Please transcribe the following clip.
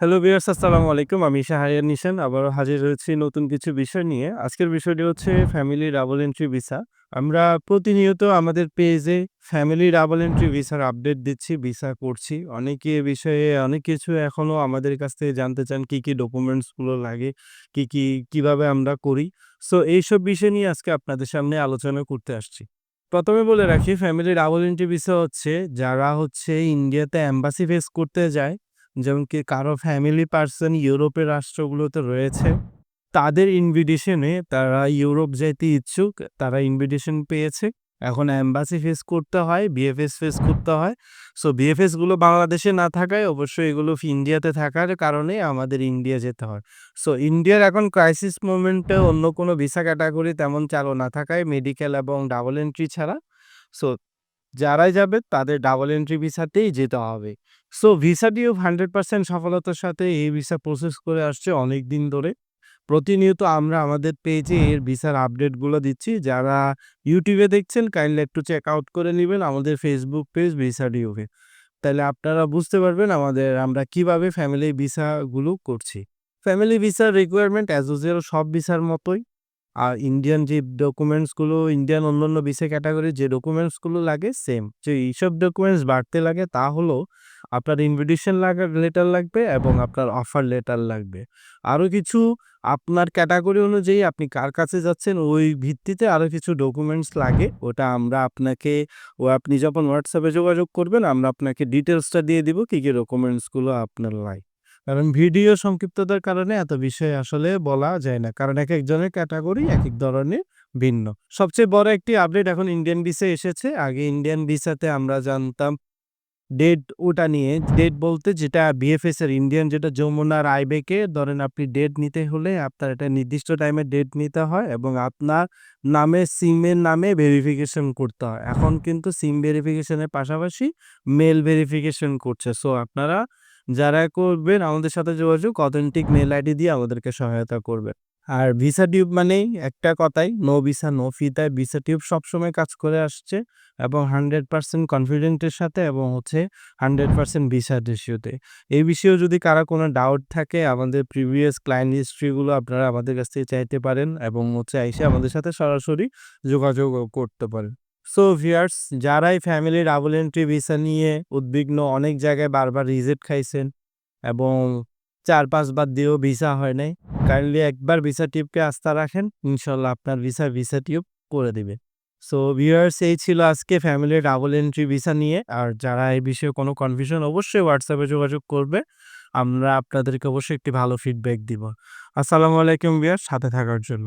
Hello viewers আসসালামু আলাইকুম। আমি শাহরিয়ার নিশান আবারও হাজির হয়েছি নতুন কিছু বিষয় নিয়ে। আজকের বিষয়টি হচ্ছে ফ্যামিলি ডাবল এন্ট্রি ভিসা। আমরা প্রতিনিয়ত আমাদের পেজে ফ্যামিলি ডাবল এন্ট্রি ভিসার আপডেট দিচ্ছি, ভিসা করছি। অনেকে বিষয়ে অনেক কিছু এখনও আমাদের কাছ থেকে জানতে চান কি, কি ডকুমেন্টসগুলো লাগে, কি, কি কীভাবে আমরা করি। সো এইসব বিষয় নিয়ে আজকে আপনাদের সামনে আলোচনা করতে আসছি। প্রথমে বলে রাখি ফ্যামিলি ডাবল এন্ট্রি ভিসা হচ্ছে যারা হচ্ছে ইন্ডিয়াতে অ্যাম্বাসি ফেস করতে যায়, যেমন কি কারও ফ্যামিলি পার্সন ইউরোপের রাষ্ট্রগুলোতে রয়েছে, তাদের ইনভিটেশনে তারা ইউরোপ যেতে ইচ্ছুক, তারা ইনভিটেশন পেয়েছে। এখন অ্যাম্বাসি ফেস করতে হয়, বিএফএস ফেস করতে হয়। সো বিএফএসগুলো বাংলাদেশে না থাকায় অবশ্যই এগুলো ইন্ডিয়াতে থাকার কারণে আমাদের ইন্ডিয়া যেতে হয়। সো ইন্ডিয়ার এখন ক্রাইসিস মোমেন্টে অন্য কোনো ভিসা ক্যাটাগরি তেমন চালু না থাকায় মেডিকেল এবং ডাবল এন্ট্রি ছাড়া সো যারাই যাবে তাদের ডাবল এন্ট্রি ভিসাতেই যেতে হবে। সো ভিসা ডিউ 100% সফলতার সাথে এই ভিসা প্রসেস করে আসছে অনেক দিন ধরে। প্রতিনিয়ত আমরা আমাদের পেজে এর ভিসার আপডেটগুলো দিচ্ছি। যারা ইউটিউবে দেখছেন কাইন্ডলি একটু চেক আউট করে নেবেন আমাদের ফেসবুক পেজ ভিসা ডিউকে। তাইলে আপনারা বুঝতে পারবেন আমাদের আমরা কীভাবে ফ্যামিলি ভিসাগুলো করছি। ফ্যামিলি ভিসার রিকোয়ারমেন্ট অ্যাজ ইউজুয়াল সব ভিসার মতোই। আর ইন্ডিয়ান যে ডকুমেন্টসগুলো ইন্ডিয়ান অন্যান্য ভিসা ক্যাটাগরির যে ডকুমেন্টসগুলো লাগে সেম। যে এইসব ডকুমেন্টস বাড়তে লাগে তা হলো আপনার ইনভিটেশন লেটার লাগবে এবং আপনার অফার লেটার লাগবে। আরও কিছু আপনার ক্যাটাগরি অনুযায়ী আপনি কার কাছে যাচ্ছেন ওই ভিত্তিতে আরও কিছু ডকুমেন্টস লাগে। ওটা আমরা আপনাকে ও আপনি যখন হোয়াটসঅ্যাপে যোগাযোগ করবেন আমরা আপনাকে ডিটেলসটা দিয়ে দিব কি, কী ডকুমেন্টসগুলো আপনার লাগে। কারণ ভিডিও সংক্ষিপ্ততার কারণে এত বিষয় আসলে বলা যায় না। কারণ এক একজনের ক্যাটাগরি এক এক ধরনের ভিন্ন। সবচেয়ে বড় একটি আপডেট এখন ইন্ডিয়ান ভিসা এসেছে। আগে ইন্ডিয়ান ভিসাতে আমরা জানতাম ডেট ওটা নিয়ে ডেট বলতে যেটা বিএফএস এর ইন্ডিয়ান যেটা যমুনার আইবেকে ধরেন আপনি ডেট নিতে হলে আপনার একটা নির্দিষ্ট টাইমে ডেট নিতে হয় এবং আপনার নামে, সিমের নামে ভেরিফিকেশন করতে হয়। এখন কিন্তু সিম ভেরিফিকেশনের পাশাপাশি মেল ভেরিফিকেশন করছে। সো আপনারা যারা করবেন আমাদের সাথে যোগাযোগ অথেন্টিক মেল আইডি দিয়ে আমাদেরকে সহায়তা করবেন। আর ভিসা টিউব মানেই একটা কথাই নো ভিসা নো ফি তাই ভিসা টিউব সবসময় কাজ করে আসছে এবং 100% কনফিডেন্ট সাথে এবং হচ্ছে 100% ভিসা রেশিওতে। এই বিষয়েও যদি কারা কোনো ডাউট থাকে আমাদের প্রিভিয়াস ক্লায়েন্ট হিস্ট্রিগুলো আপনারা আমাদের কাছ থেকে চাইতে পারেন এবং হচ্ছে এসে আমাদের সাথে সরাসরি যোগাযোগও করতে পারেন। সো ভিউয়ার্স যারাই ফ্যামিলির ডাবল এন্ট্রি ভিসা নিয়ে উদ্বিগ্ন অনেক জায়গায় বারবার রিজেক্ট খাইছেন এবং ৪-৫ বার দিয়েও ভিসা হয় নাই। কাইন্ডলি একবার ভিসা টিউবকে আস্থা রাখেন। ইনশাল্লাহ আপনার ভিসা, ভিসা টিউব করে দিবে। সো ভিউয়ার্স এই ছিল আজকে ফ্যামিলির ডাবল এন্ট্রি ভিসা নিয়ে। আর যারা এই বিষয়ে কোনো কনফিউশন অবশ্যই হোয়াটসঅ্যাপে যোগাযোগ করবে। আমরা আপনাদেরকে অবশ্যই একটি ভালো ফিডব্যাক দিব। আসসালামু আলাইকুম ভিউয়ার্স সাথে থাকার জন্য।